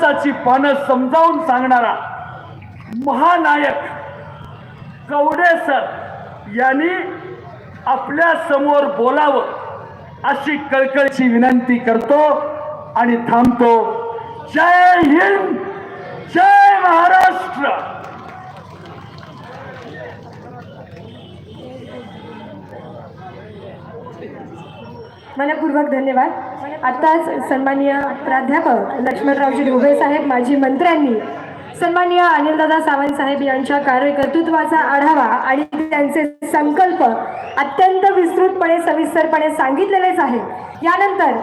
फणसाची पानं समजावून सांगणारा महानायक कवडे सर यांनी आपल्यासमोर बोलावं अशी कळकळीची विनंती करतो आणि थांबतो. जय हिंद जय महाराष्ट्र. मनपूर्वक धन्यवाद. आताच सन्माननीय प्राध्यापक लक्ष्मणरावजी ढोबे साहेब माजी मंत्र्यांनी सन्माननीय अनिलदादा सावंत साहेब यांच्या कार्यकर्तृत्वाचा आढावा आणि त्यांचे संकल्प अत्यंत विस्तृतपणे सविस्तरपणे सांगितलेलेच आहे यानंतर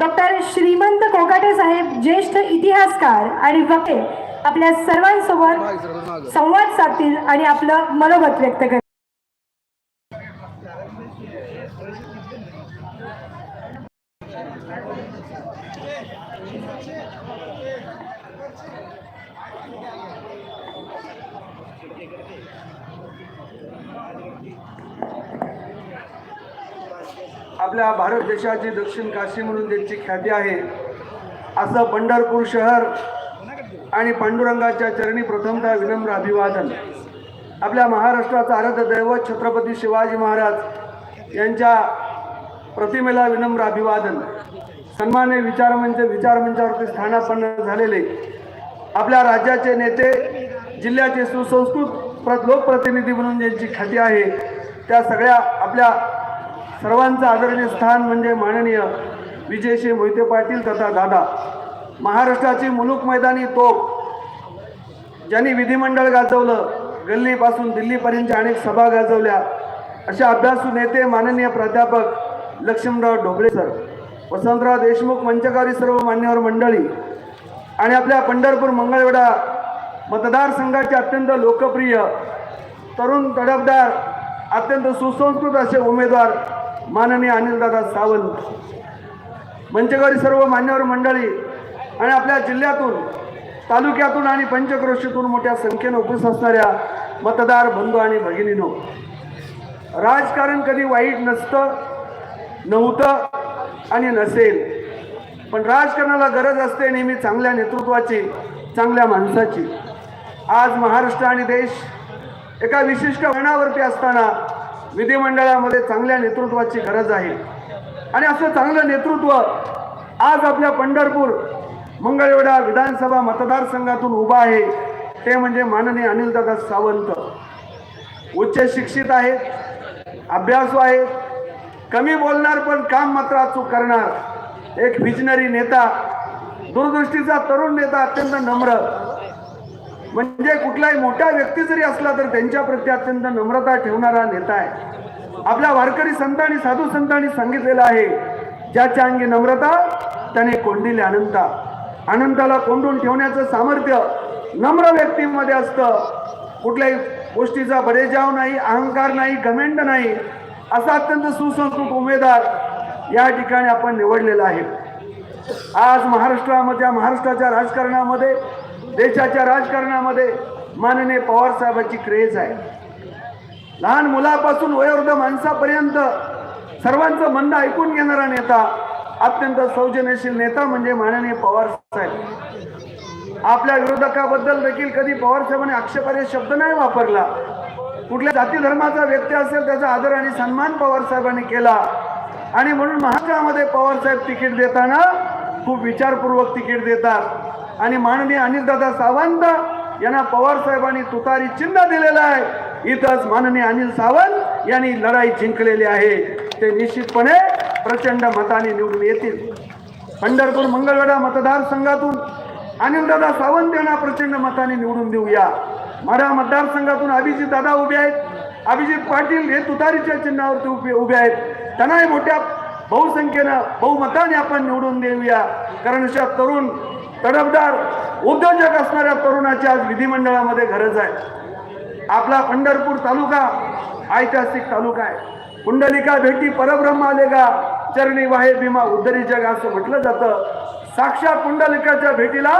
डॉक्टर श्रीमंत कोकाटे साहेब ज्येष्ठ इतिहासकार आणि वक्ते आपल्या सर्वांसोबत संवाद साधतील आणि आपलं मनोगत व्यक्त करतील. आपल्या भारत देशाची दक्षिण काशी म्हणून त्यांची ख्याती आहे. असं पंढरपूर शहर आणि पांडुरंगाच्या चरणी प्रथमतः विनम्र अभिवादन. आपल्या महाराष्ट्राचं आराध्य दैवत छत्रपती शिवाजी महाराज यांच्या प्रतिमेला विनम्र अभिवादन. सन्मान्य विचारमंच विचारमंचावरती स्थानापन्न झालेले आपल्या राज्याचे नेते जिल्ह्याचे सुसंस्कृत प्र लोकप्रतिनिधी म्हणून ज्यांची ख्याती आहे त्या सगळ्या आपल्या सर्वांचं आदरणीय स्थान म्हणजे माननीय विजयसिंह मोहिते पाटील तथा दादा. महाराष्ट्राची मुलूक मैदानी तोप ज्यांनी विधिमंडळ गाजवलं गल्लीपासून दिल्लीपर्यंतच्या अनेक सभा गाजवल्या अशा अभ्यासू नेते माननीय प्राध्यापक लक्ष्मणराव ढोबळे सर वसंतराव देशमुख मंचकारी सर्व मान्यवर मंडळी आणि आपल्या पंढरपूर मंगळवेढा मतदारसंघाचे अत्यंत लोकप्रिय तरुण तडफदार अत्यंत सुसंस्कृत असे उमेदवार माननीय अनिलदादा सावंत. मंचकरी सर्व मान्यवर मंडळी आणि आपल्या जिल्ह्यातून तालुक्यातून आणि पंचक्रोशीतून मोठ्या संख्येनं उपस्थित असणाऱ्या मतदार बंधू आणि भगिनीनो राजकारण कधी वाईट नसतं नव्हतं आणि नसेल. पण राजकारणाला गरज असते नेहमी चांगल्या नेतृत्वाची चांगल्या माणसाची. आज महाराष्ट्र आणि देश एका विशिष्ट वळणावरती असताना विधिमंडळामध्ये चांगल्या नेतृत्वाची गरज आहे. आणि असं चांगलं नेतृत्व आज आपल्या पंढरपूर मंगळवेढा विधानसभा मतदारसंघातून उभा आहे ते म्हणजे माननीय अनिलदादा सावंत. उच्च शिक्षित आहेत अभ्यासू आहेत कमी बोलणार पण काम मात्र अचूक करणार. एक विजनरी नेता दूरदृष्टीचा तरुण नेता अत्यंत नम्र. म्हणजे कुठलाही मोठा व्यक्ती जरी असला तर त्यांच्या प्रती अत्यंत नम्रता ठेवणारा नेता आहे. आपल्या वारकरी संतांनी साधू संतांनी सांगितलेलं आहे ज्याच्या अंगी नम्रता त्याने कोंडिले अनंता. अनंताला कोंडून ठेवण्याचं सामर्थ्य नम्र व्यक्तीमध्ये असतं. कुठल्याही गोष्टीचा बडेजाव नाही अहंकार नाही घमेंड नाही असा अत्यंत सुसंस्कृत उमेदवार या ठिकाणी आपण निवडलेला आहे. आज महाराष्ट्रामध्ये महाराष्ट्राच्या राजकारणामध्ये देशाच्या राजकारणामध्ये माननीय पवार साहेबांची क्रेज आहे. लहान मुलापासून वयोवृद्ध माणसापर्यंत सर्वांचं म्हणणं ऐकून घेणारा नेता अत्यंत सौजन्यशील नेता म्हणजे माननीय पवार साहेब. आपल्या विरोधकाबद्दल देखील कधी पवार साहेबांनी आक्षेपार्ह शब्द नाही वापरला. कुठल्या जाती धर्माचा व्यक्ती असेल त्याचा आदर आणि सन्मान पवार साहेबांनी केला. आणि म्हणून महाराष्ट्रामध्ये पवार साहेब तिकीट देताना खूप विचारपूर्वक तिकीट देतात. आणि माननीय अनिलदादा सावंत यांना पवार साहेबांनी तुतारी चिन्ह दिलेलं आहे. इथंच माननीय अनिल सावंत यांनी लढाई जिंकलेली आहे. ते निश्चितपणे प्रचंड मताने निवडून येतील. पंढरपूर मंगळवेढा मतदारसंघातून अनिलदादा सावंत यांना प्रचंड मताने निवडून देऊया. माढा मतदारसंघातून अभिजित दादा उभे आहेत. अभिजित पाटील हे तुतारीच्या चिन्हावरती उभे उभे आहेत. त्यांनाही मोठ्या बहुसंख्येनं बहुमताने आपण निवडून देऊया. कारण अशा तरुण तडफदार उद्योजक असणाऱ्या तरुणाची आज विधिमंडळामध्ये गरज आहे. आपला पंढरपूर तालुका ऐतिहासिक तालुका आहे. कुंडलिका भेटी परब्रह्म आले का चरणी वाहे भीमा उद्धरी जग असं म्हटलं जातं. साक्षात कुंडलिकाच्या भेटीला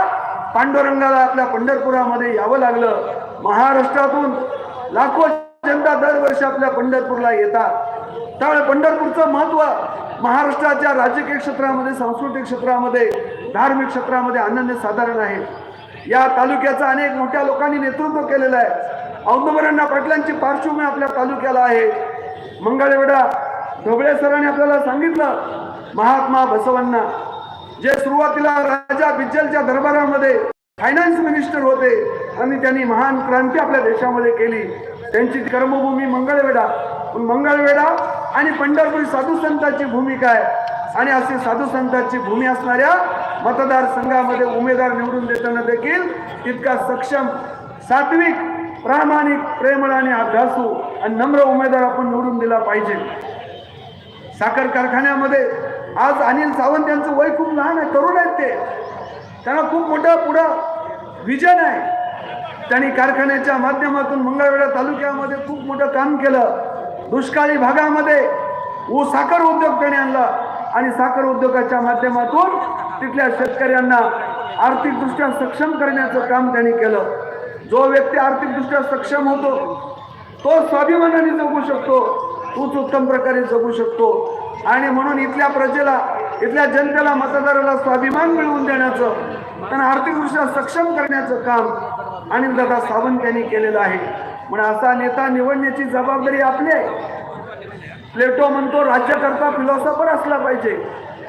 पांडुरंगाला आपल्या पंढरपुरामध्ये यावं लागलं. महाराष्ट्रातून लाखो जनता दरवर्षी आपल्या पंढरपूरला येतात. त्यामुळे पंढरपूरचं महत्त्व महाराष्ट्राच्या राजकीय क्षेत्रामध्ये सांस्कृतिक क्षेत्रामध्ये धार्मिक क्षेत्रामध्ये अनन्य साधारण आहे. या तालुक्याचं अनेक मोठ्या लोकांनी नेतृत्व केलेलं आहे. औंदुबरांना पाटलांची पार्श्वभूमी आपल्या तालुक्याला आहे. मंगळवेडा ढोबळे सरांनी आपल्याला सांगितलं महात्मा बसवांना जे सुरुवातीला राजा बिज्जलच्या दरबारामध्ये फायनान्स मिनिस्टर होते आणि त्यांनी महान क्रांती आपल्या देशामध्ये केली. त्यांची कर्मभूमी मंगळवेढा. पण मंगळवेढा आणि पंढरपूर साधू संतांची भूमिका आहे. आणि असे साधू संतांची भूमी असणाऱ्या मतदारसंघामध्ये उमेदवार निवडून देताना देखील तितका सक्षम सात्विक प्रामाणिक प्रेमळ आणि अभ्यासू आणि नम्र उमेदवार आपण निवडून दिला पाहिजे. साखर कारखान्यामध्ये आज अनिल सावंत यांचं वय खूप लहान आहे तरुण आहेत ते. त्यांना खूप मोठं पुढं विजन आहे. त्यांनी कारखान्याच्या माध्यमातून मंगळवेढा तालुक्यामध्ये खूप मोठं काम केलं. दुष्काळी भागामध्ये ऊस साखर उद्योग त्यांनी आणला. आणि साखर उद्योगाच्या माध्यमातून तिथल्या शेतकऱ्यांना आर्थिकदृष्ट्या सक्षम करण्याचं काम त्यांनी केलं. जो व्यक्ती आर्थिकदृष्ट्या सक्षम होतो तो स्वाभिमानाने जगू शकतो तोच उत्तम प्रकारे जगू शकतो. आणि म्हणून इथल्या प्रजेला इथल्या जनतेला मतदाराला स्वाभिमान मिळवून देण्याचं त्यांना आर्थिकदृष्ट्या सक्षम करण्याचं काम आणि दादा सावंत यांनी केलेलं आहे. म्हणून असा नेता निवडण्याची जबाबदारी आपली आहे. प्लेटो म्हणतो राज्यकर्ता फिलॉसॉफर असला पाहिजे.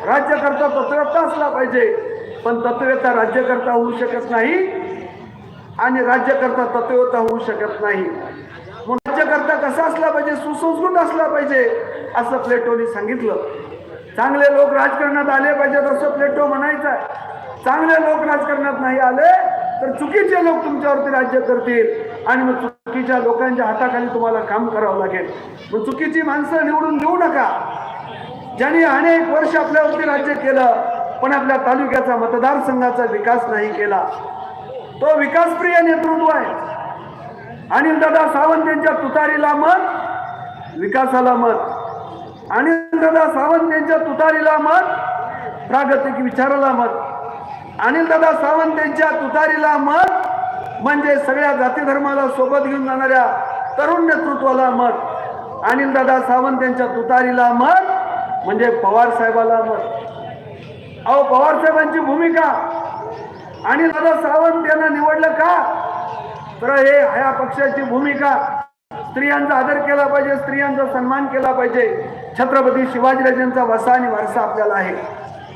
राज्यकर्ता तत्वता असला पाहिजे. पण तत्वता राज्यकर्ता होऊ शकत नाही आणि राज्यकर्ता तत्वता होऊ शकत नाही. राज्यकर्ता कसा असला पाहिजे? सुसंस्कृत असला पाहिजे असं प्लेटोने सांगितलं. चांगले लोक राजकारणात आले पाहिजेत असं प्लेटो म्हणायचा. चांगले लोक राजकारणात नाही आले तर चुकीचे लोक तुमच्यावरती राज्य करतील. आणि मग चुकीच्या लोकांच्या हाताखाली तुम्हाला काम करावं लागेल. मग चुकीची माणसं निवडून देऊ नका. ज्यांनी अनेक वर्ष आपल्यावरती राज्य केलं पण आपल्या तालुक्याचा मतदारसंघाचा विकास नाही केला. तो विकासप्रिय नेतृत्व आहे. अनिल दादा सावंत यांच्या तुतारीला मत विकासाला मत. अनिल दादा सावंत यांच्या तुतारीला मत प्रागतिक विचाराला मत. अनिल दादा सावंत यांच्या तुतारीला मत म्हणजे सगळ्या जाती धर्माला सोबत घेऊन जाणाऱ्या तरुण नेतृत्वाला मत. अनिल दादा सावंत यांच्या तुतारीला मत म्हणजे पवार साहेबाला मत. अहो पवार साहेबांची भूमिका. आणि दादा सावंत यांना निवडलं का? तर हे ह्या पक्षाची भूमिका. स्त्रियांचा आदर केला पाहिजे स्त्रियांचा सन्मान केला पाहिजे. छत्रपती शिवाजीराजांचा वसा आणि वारसा आपल्याला आहे.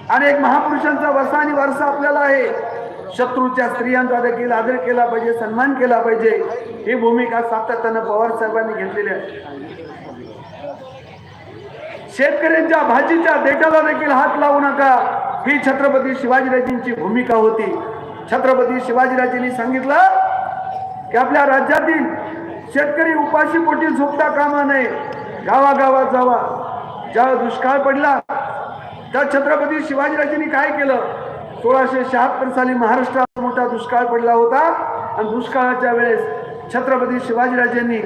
अनेक महापुरुषांचा वसा आणि वारसा आपल्याला आहे. शत्रूच्या स्त्रियांचा देखील आदर केला पाहिजे सन्मान केला पाहिजे. ही भूमिका सातत्यानं पवार साहेबांनी घेतलेली आहे. शेतकऱ्यांच्या भाजीच्या देठाला देखील हात लावू नका. ही छत्रपती शिवाजीराजेंची भूमिका होती. छत्रपती शिवाजीराजेंनी सांगितलं की आपल्या राज्यातील शेतकरी उपाशी पोटी झोपता कामा नये. गावागावात जावा. ज्या दुष्काळ पडला त्या छत्रपती शिवाजीराजेंनी काय केलं? सोळाशे शहात्तर साली महाराष्ट्रात मोठा दुष्काळ पडला होता. आणि दुष्काळाच्या वेळेस छत्रपती शिवाजीराजेंनी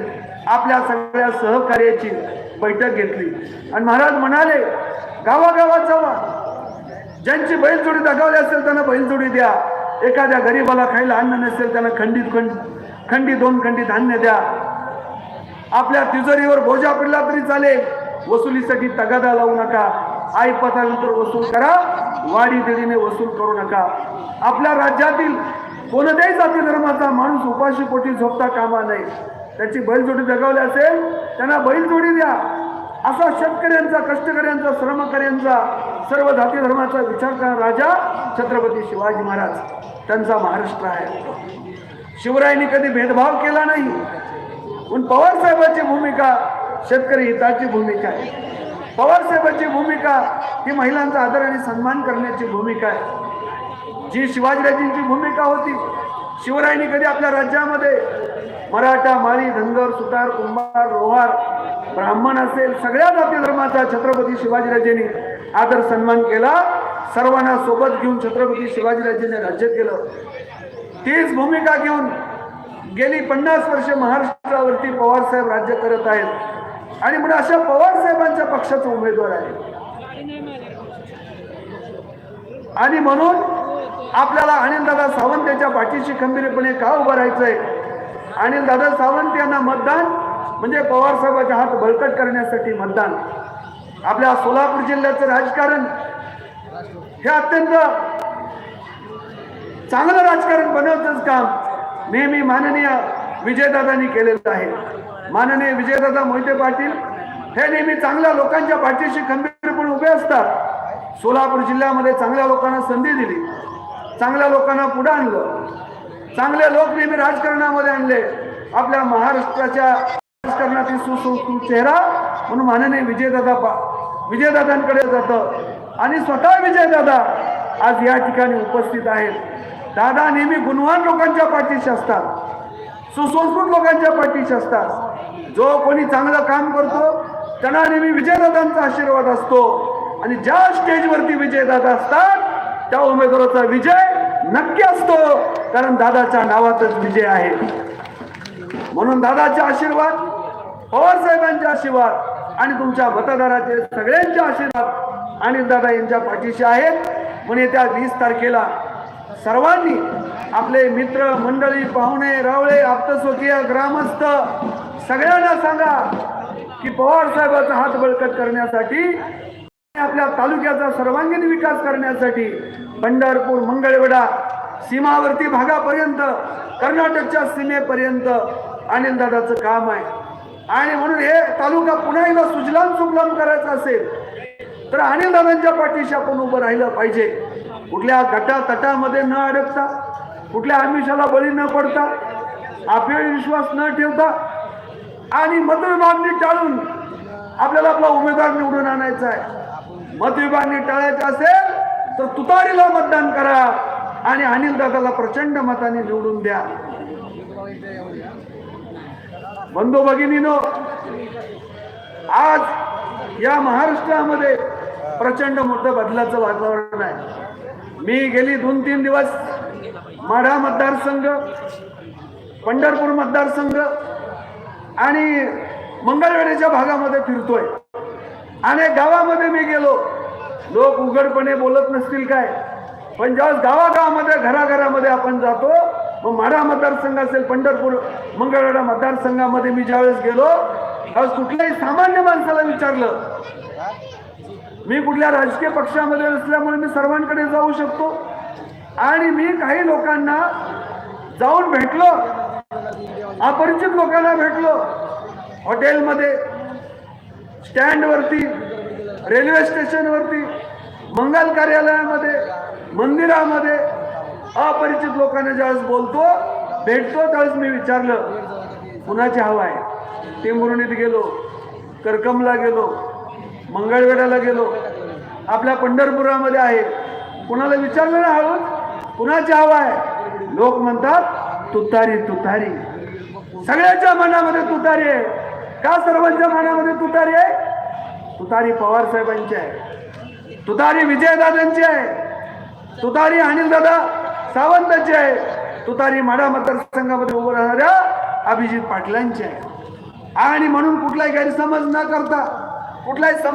आपल्या सगळ्या सहकार्याची बैठक घेतली. आणि महाराज म्हणाले गावागावात जावा ज्यांची बैलजोडी दगावली असेल त्यांना बैलजोडी द्या. एखाद्या गरीबाला खायला अन्न नसेल त्यांना खंडित खंड खंडी दोन खंडी धान्य द्या. आपल्या तिजोरीवर बोजा पडला तरी चालेल. वसुलीसाठी तगादा लावू नका. आईपदानंतर वसूल करा वाडी दिडीने वसूल करू नका. आपल्या राज्यातील कोणत्याही जाती धर्माचा माणूस उपाशी पोटी झोपता कामा नये. त्याची बैलजोडी जगवली असेल त्यांना बैलजोडी द्या. असा शेतकऱ्यांचा कष्टकऱ्यांचा श्रमकऱ्यांचा सर्व जाती धर्माचा विचार करणारा राजा छत्रपती शिवाजी महाराज. त्यांचा महाराष्ट्र आहे. शिवरायांनी कधी भेदभाव केला नाही. पण पवारसाहेबाची भूमिका शेतकरी हिताची भूमिका आहे. पवार साहेबांची भूमिका ही महिलांचा आदर आणि सन्मान करण्याची भूमिका आहे. जी शिवाजीराजेंची भूमिका होती शिवरायांनी कधी आपल्या राज्यामध्ये मराठा माळी धनगर सुतार कुंभार रोहार ब्राह्मण असेल सगळ्या जाती धर्माचा छत्रपती शिवाजीराजेंनी आदर सन्मान केला. सर्वांना सोबत घेऊन छत्रपती शिवाजीराजेंनी राज्य केलं. तीच भूमिका घेऊन गेली पन्नास वर्ष महाराष्ट्रावरती पवारसाहेब राज्य करत आहेत. आणि म्हणून अशा पवार पक्षाचा उमेदवार आहे. आणि म्हणून आपल्याला अनिलदादा सावंत यांच्या पाठीशी खंबीरपणे का उभं राहायचंय? अनिलदादा सावंत यांना मतदान म्हणजे पवार हात बळकट करण्यासाठी मतदान. आपल्या सोलापूर जिल्ह्याचं राजकारण हे अत्यंत चांगलं राजकारण बनवतच काम. नेहमी माननीय विजयदादांनी केलेलं आहे. माननीय विजयदादा मोहिते पाटील हे नेहमी चांगल्या लोकांच्या पाठीशी खंबीरपणे उभे असतात. सोलापूर जिल्ह्यामध्ये चांगल्या लोकांना संधी दिली. चांगल्या लोकांना पुढे आणलं. चांगले लोक नेहमी राजकारणामध्ये आणले. आपल्या महाराष्ट्राच्या राजकारणातील सुसंस्कृत चेहरा म्हणून माननीय विजयदादा पा विजयदादांकडे जातं. आणि स्वतः विजयदादा आज या ठिकाणी उपस्थित आहेत. दादा नेहमी गुणवान लोकांच्या पाठीशी असतात. सुसंस्कृत लोकांच्या पाठीशी असतात. जो कोणी चांगलं काम करतो त्यांना नेहमी विजयदादांचा आशीर्वाद असतो. आणि ज्या स्टेजवरती विजयदादा असतात त्या उमेदवाराचा विजय नक्की असतो. कारण दादाच्या नावातच विजय आहे. म्हणून दादाचे आशीर्वाद पवार साहेबांचे आशीर्वाद आणि तुमच्या मतदाराचे सगळ्यांचे आशीर्वाद आणि दादा यांच्या पाठीशी आहेत. म्हणून येत्या वीस तारखेला सर्वांनी आपले मित्र मंडळी पाहुणे रावळे आप्तस्वकीय ग्रामस्थ सगळ्यांना सांगा की पवार साहेबाचा हात बळकट करण्यासाठी आपल्या तालुक्याचा सर्वांगीण विकास करण्यासाठी पंढरपूर मंगळवेढा सीमावर्ती भागापर्यंत कर्नाटकच्या सीमेपर्यंत अनिल दादाचं काम आहे. आणि म्हणून हे तालुका पुन्हा एकदा सुजलाम सुफलाम करायचा असेल तर अनिल दादांच्या पाठीशी आपण उभं राहिलं पाहिजे. कुठल्या गटा तटामध्ये न अडकता कुठल्या आमिषाला बळी न पडता आपले विश्वास न ठेवता आणि मतविभागणी टाळून आपल्याला आपला उमेदवार निवडून आणायचा आहे. मतविभागणी टाळायचं असेल तर तुतारीला मतदान करा आणि अनिल दादाला प्रचंड मताने निवडून द्या. बंधू भगिनीनो आज या महाराष्ट्रामध्ये प्रचंड मोठं बदलाचं वातावरण आहे. मी गेली दोन तीन दिवस माढा मतदारसंघ पंढरपूर मतदारसंघ आणि मंगळवेढेच्या भागामध्ये फिरतोय. आणि गावामध्ये मी गेलो. लोक उघडपणे बोलत नसतील काय? पण ज्यावेळेस गावागावामध्ये घराघरामध्ये आपण जातो मग माढा मतदारसंघ असेल पंढरपूर मंगळवेढा मतदारसंघामध्ये मी ज्यावेळेस गेलो त्यावेळेस कुठल्याही सामान्य माणसाला विचारलं. मी कुठल्या राजकीय पक्षामध्ये असल्यामुळे मी सर्वांकडे जाऊ शकतो. आणि मी काही लोकांना जाऊन भेटलो. अपरिचित लोकांना भेटलो. हॉटेलमध्ये स्टँडवरती रेल्वे स्टेशनवरती मंगल कार्यालयामध्ये मंदिरामध्ये अपरिचित लोकांना ज्यावेळेस बोलतो भेटतो त्यावेळेस मी विचारलं कुणाची हवा आहे? टेंभुर्णीत गेलो करकमला गेलो मंगळवेढ्याला गेलो. आपल्या पंढरपुरामध्ये आहे. कुणाला विचारलं ना हळूच? कुणाची हवा आहे? लोक म्हणतात तुतारी तुतारी. सगळ्याच्या मनामध्ये तुतारी आहे. का सर्वांच्या मनामध्ये तुतारी आहे? तुतारी पवार साहेबांची आहे. तुतारी विजयदादांची आहे. तुतारी अनिलदादा सावंतांची आहे. तुतारी माडा मतदारसंघामध्ये उभं राहणाऱ्या अभिजित पाटलांची आहे. आणि म्हणून कुठलाही गैरसमज न करता कुठलाही सम